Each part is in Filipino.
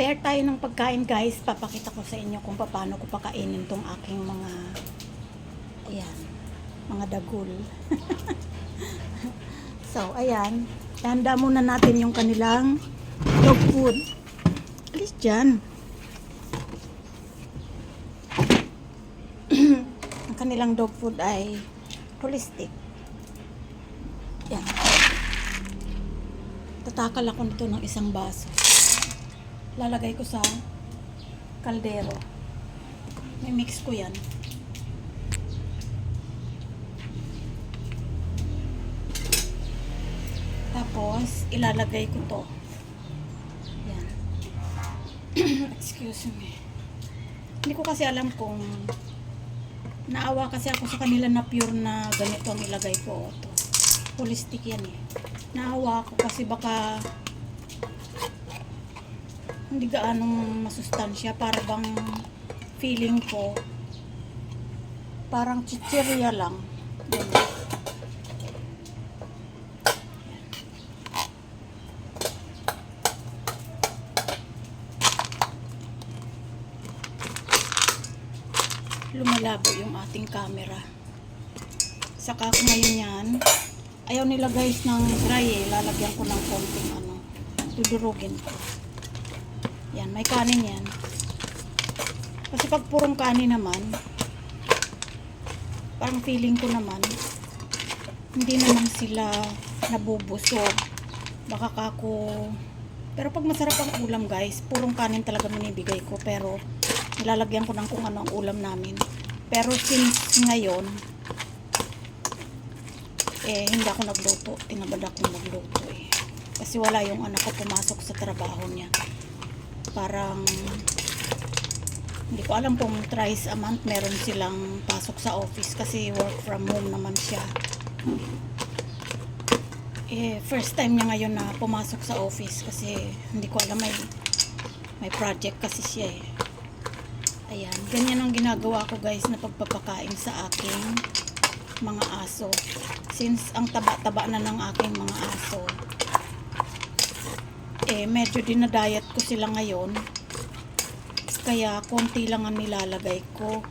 Prepare tayo ng pagkain guys. Papakita ko sa inyo kung paano ko pakainin tong aking mga ayan, mga dagul. so, ayan. Handa muna natin yung kanilang dog food. Alis dyan. Ang kanilang dog food ay holistic. Yan. Tatakal ako nito ng isang baso. Lalagay ko sa kaldero. May mix ko yan. Tapos, ilalagay ko to. Yan. Excuse me. Hindi ko kasi alam kung naawa kasi ako sa kanila na pure na ganito ang ilagay ko. Ito. Holistic yan eh. Naawa ako kasi baka hindi gaanong masustansya para bang feeling ko parang chichirya lang. Lumalabo yung ating camera. Saka ko ngayon yan. Ayaw nila guys ng dry eh. Lalagyan ko ng konting ano. Dudurugin ko. Yan, may kanin yan. Kasi pag purong kanin naman, parang feeling ko naman, hindi naman sila nabubusog. Baka kako... Pero pag masarap ang ulam guys, purong kanin talaga minibigay ko. Pero nilalagyan ko ng kung ano ang ulam namin. Pero since ngayon, eh, hindi ako nagluto. Tinabad ako magluto eh. Kasi wala yung anak ko pumasok sa trabaho niya. Parang, hindi ko alam kung thrice a month meron silang pasok sa office kasi work from home naman siya. Eh, first time niya ngayon na pumasok sa office kasi hindi ko alam may may project kasi siya eh. Ayan, ganyan ang ginagawa ko guys na pagpapakain sa aking mga aso. Since ang taba-taba na ng aking mga aso, eh medyo dinadayat ko sila ngayon. Kaya konti lang ang nilalagay ko.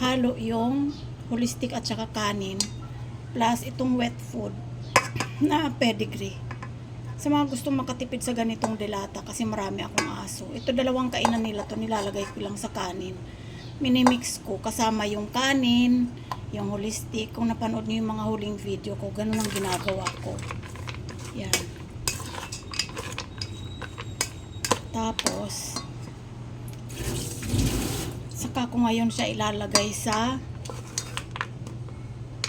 Halo yung holistic at saka kanin plus itong wet food na pedigree. Sa mga gustong makatipid sa ganitong delata kasi marami akong aso. Ito dalawang kainan nila to nilalagay ko lang sa kanin. Minimix ko kasama yung kanin, yung holistic. Kung napanood niyo yung mga huling video ko, ganun ang ginagawa ko. Yan. Tapos, saka ko ngayon siya ilalagay sa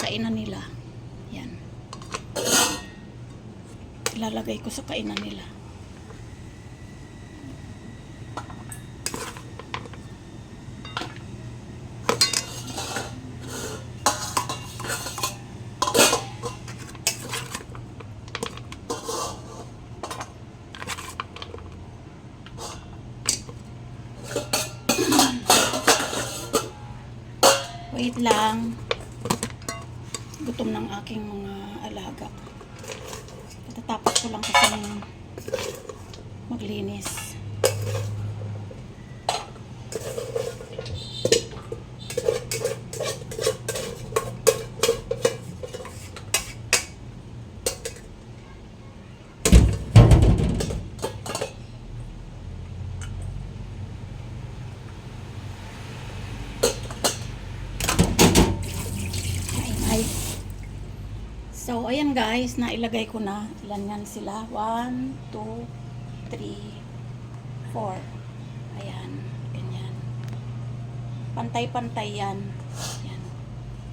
kainan nila. Yan ilalagay ko sa kainan nila. Ko lang kasi maglinis. Ay, ay. So, ayan guys, nailagay ko na. Ilan yan sila? 1, 2, 3, 4. Ayan, ganyan. Pantay-pantay yan. Ayan.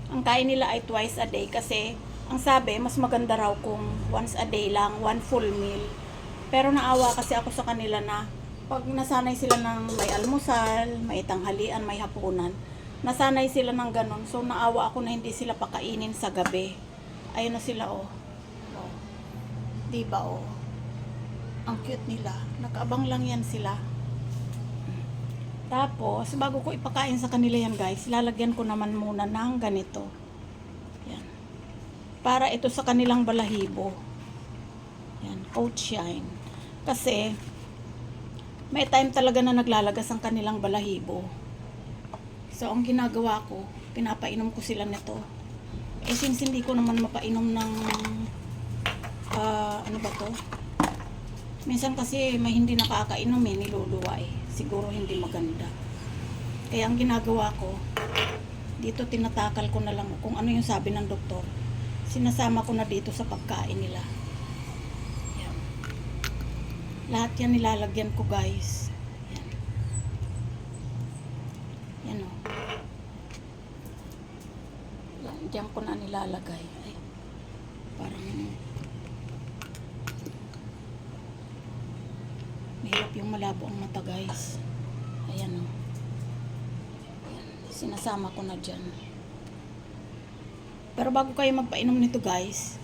Ang kain nila ay twice a day kasi ang sabi, mas maganda raw kung once a day lang, one full meal. Pero naawa kasi ako sa kanila na pag nasanay sila ng may almusal, may tanghalian, may hapunan, nasanay sila ng ganun. So naawa ako na hindi sila pakainin sa gabi. Ayun na sila oh. oh. Di ba oh? Ang cute nila. Nakaabang lang yan sila. Tapos, bago ko ipakain sa kanila yan guys, lalagyan ko naman muna ng ganito. Yan. Para ito sa kanilang balahibo. Yan, coat shine. Kasi, may time talaga na naglalagas ang kanilang balahibo. So, ang ginagawa ko, pinapainom ko sila nito. Eh, since hindi ko naman mapainom ng, ah, ano ba to? Minsan kasi may hindi nakakainom eh, niluluwa eh. Siguro hindi maganda. Kaya ang ginagawa ko, dito tinatakal ko na lang kung ano yung sabi ng doktor. Sinasama ko na dito sa pagkain nila. Yan. Lahat yan nilalagyan ko guys. Yan. Yan o. Yan, diyan ko na nilalagay. Ay, parang mahirap yung malabo ang mata guys. Ayan o. Ayan, sinasama ko na dyan. Pero bago kayo magpainom nito guys,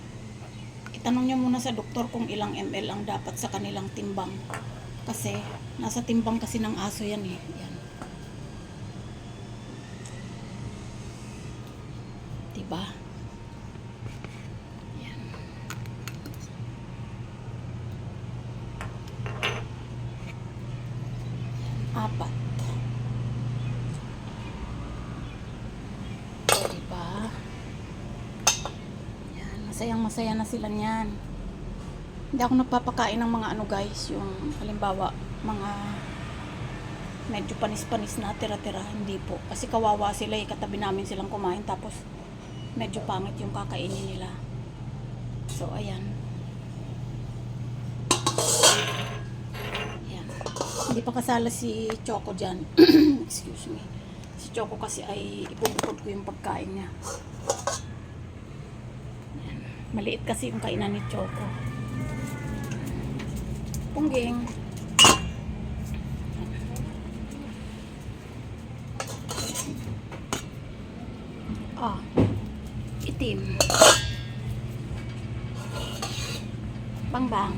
itanong nyo muna sa doktor kung ilang ml ang dapat sa kanilang timbang. Kasi, nasa timbang kasi ng aso yan eh. Yan. Diba? Yan. Yan, apat. O, diba? Yan, masayang masaya na sila niyan. Hindi ako nagpapakain ng mga ano guys, yung halimbawa, mga medyo panis-panis na tira-tira, hindi po. Kasi kawawa sila eh, katabi namin silang kumain, tapos medyo pangit yung kakainin nila. So, ayan. Ayan. Hindi pa kasala si Choco dyan. Excuse me. Si Choco kasi ay ipupukod ko yung pagkain niya. Maliit kasi yung kainan ni Choco. Pungging. Ah, itim. Bang bang.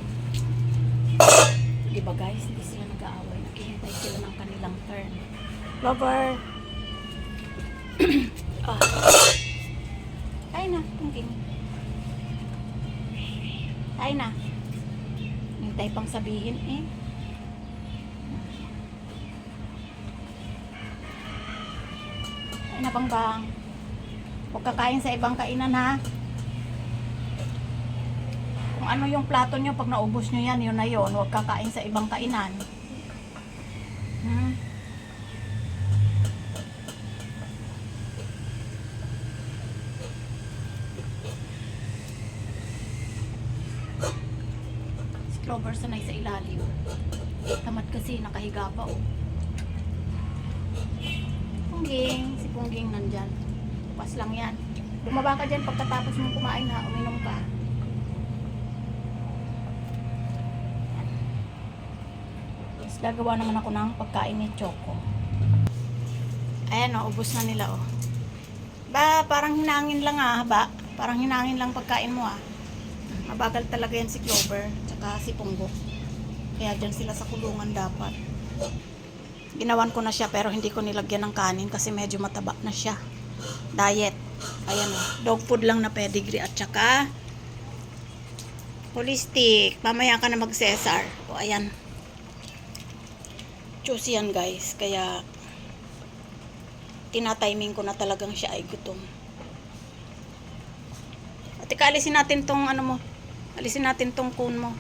Di guys, hindi sila nag-aaway. Nakihintay sila ng kanilang turn. Lover. ah. Kain na, pungging. Kain na. Hintay pang sabihin eh. Kain na bang bang. Huwag kakain sa ibang kainan ha. Kung ano yung plato nyo, pag naubos nyo yan, yun na yun. Huwag kakain sa ibang kainan. Si Clover sanay sa ilalim. Tamad kasi, nakahiga pa oh. Pungging, si Pungging nandyan. Pas lang yan. Bumaba ka dyan pagkatapos mong kumain ha, uminom ka. Tapos gagawa naman ako ng pagkain ni Choco. Ayan o, ubos na nila o. Ba, parang hinangin lang ah, ba? Parang hinangin lang pagkain mo ah. Mabagal talaga yan si Clover, tsaka si Punggo. Kaya dyan sila sa kulungan dapat. Ginawan ko na siya pero hindi ko nilagyan ng kanin kasi medyo mataba na siya. Diet. Ayan o. Dog food lang na pedigree at saka holistic. Mamaya ka na mag-Cesar. O ayan. Choose yan guys. Kaya tinatiming ko na talagang siya ay gutom. At ika, alisin natin tong ano mo. Alisin natin tong cone mo.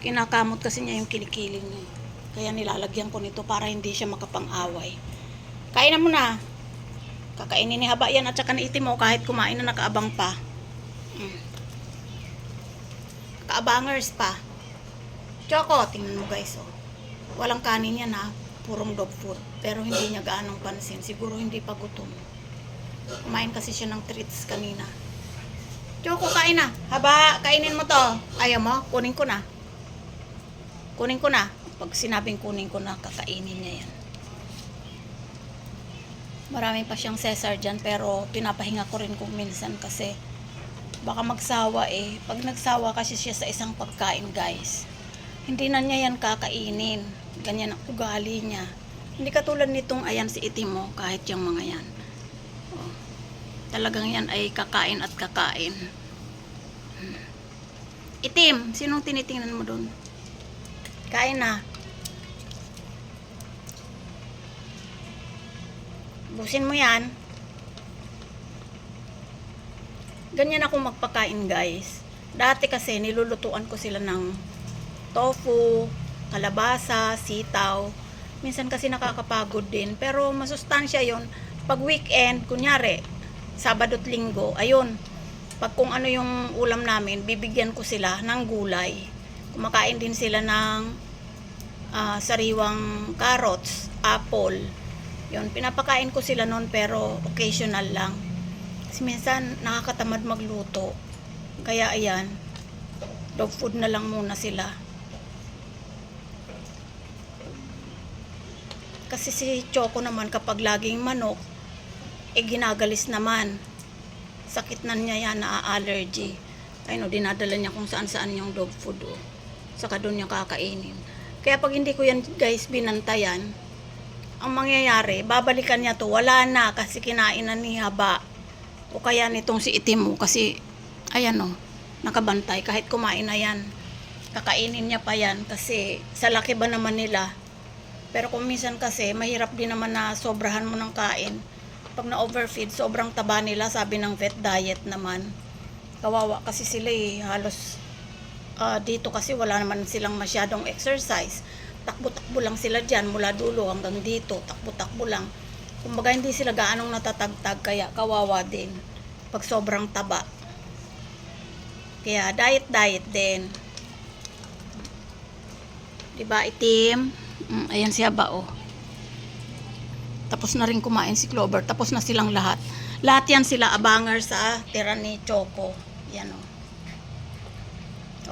Kinakamot kasi niya yung kilikili niya. Kaya nilalagyan ko nito para hindi siya makapang-away. Kain na muna. Kakainin ni haba yan at saka na itim mo kahit kumain na nakaabang pa. Mm. Kaabangers pa. Choco, tingnan mo guys oh. Walang kanin yan ha. Purong dog food. Pero hindi niya gaanong pansin. Siguro hindi pa gutom. Kumain kasi siya ng treats kanina. Choco, kain na. Haba, kainin mo to. Ayaw mo? Kunin ko na. Kunin ko na. Pag sinabing kunin ko na, kakainin niya yan. Marami pa siyang Cesar dyan, pero pinapahinga ko rin kung minsan kasi baka magsawa eh. Pag nagsawa kasi siya sa isang pagkain, guys, hindi na niya yan kakainin. Ganyan ang ugali niya. Hindi katulad nitong ayan si itim mo, kahit yung mga yan. Oh. Talagang yan ay kakain at kakain. Itim, sinong tinitingnan mo doon? Kain na. Busin mo yan. Ganyan ako magpakain guys. Dati kasi nilulutuan ko sila ng tofu, kalabasa, sitaw. Minsan kasi nakakapagod din. Pero masustansya yon pag weekend, kunyari, Sabado at Linggo, ayun. Pag kung ano yung ulam namin, bibigyan ko sila ng gulay. Kumakain din sila ng ah, sariwang carrots, apple. Yun, pinapakain ko sila noon pero occasional lang. Kasi minsan nakakatamad magluto. Kaya ayan, dog food na lang muna sila. Kasi si Choco naman kapag laging manok, eh ginagalis naman. Sakit na niya yan, na-allergy. Ay no, dinadala niya kung saan saan yung dog food. Oh. Saka doon niya kakainin. Kaya pag hindi ko yan guys binantayan, ang mangyayari, babalikan niya to, wala na kasi kinain na ni Haba. O kaya nitong si Itim mo kasi, ayan o, nakabantay. Kahit kumain na yan, kakainin niya pa yan kasi sa laki ba naman nila. Pero kung minsan kasi, mahirap din naman na sobrahan mo ng kain. Pag na-overfeed, sobrang taba nila, sabi ng vet diet naman. Kawawa kasi sila eh, halos ah, dito kasi wala naman silang masyadong exercise. Takbo-takbo lang sila dyan mula dulo hanggang dito. Takbo-takbo lang. Kumbaga hindi sila gaanong natatagtag kaya kawawa din pag sobrang taba. Kaya diet-diet din. 'Di ba itim? Mm, ayan siya ba oh. Tapos na rin kumain si Clover. Tapos na silang lahat. Lahat yan sila abanger sa tira ni Choco. Yan oh.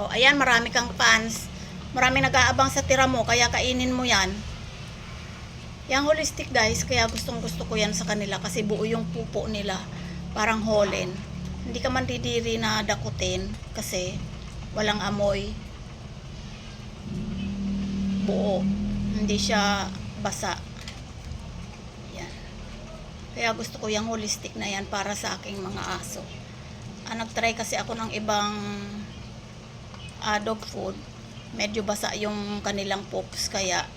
Oh, ayan, marami kang fans. Marami nag-aabang sa tira mo, kaya kainin mo yan. Yang holistic guys, kaya gustong gusto ko yan sa kanila kasi buo yung pupo nila. Parang holen. Hindi ka man didiri na dakutin kasi walang amoy. Buo. Hindi siya basa. Kaya gusto ko yung holistic na yan para sa aking mga aso. Ah, nag-try kasi ako ng ibang ah, dog food. Medyo basa yung kanilang poops kaya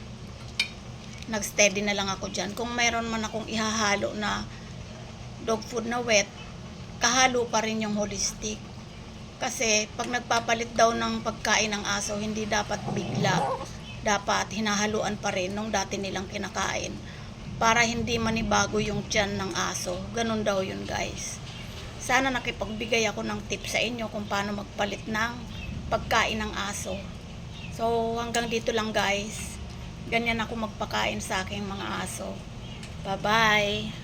nag-steady na lang ako dyan. Kung mayroon man akong ihahalo na dog food na wet, kahalo pa rin yung holistic. Kasi pag nagpapalit daw ng pagkain ng aso, hindi dapat bigla. Dapat hinahaluan pa rin nung dati nilang kinakain. Para hindi manibago yung tiyan ng aso. Ganun daw yun guys. Sana nakipagbigay ako ng tips sa inyo kung paano magpalit ng pagkain ng aso. So hanggang dito lang guys. Ganyan ako magpakain sa aking mga aso. Bye-bye!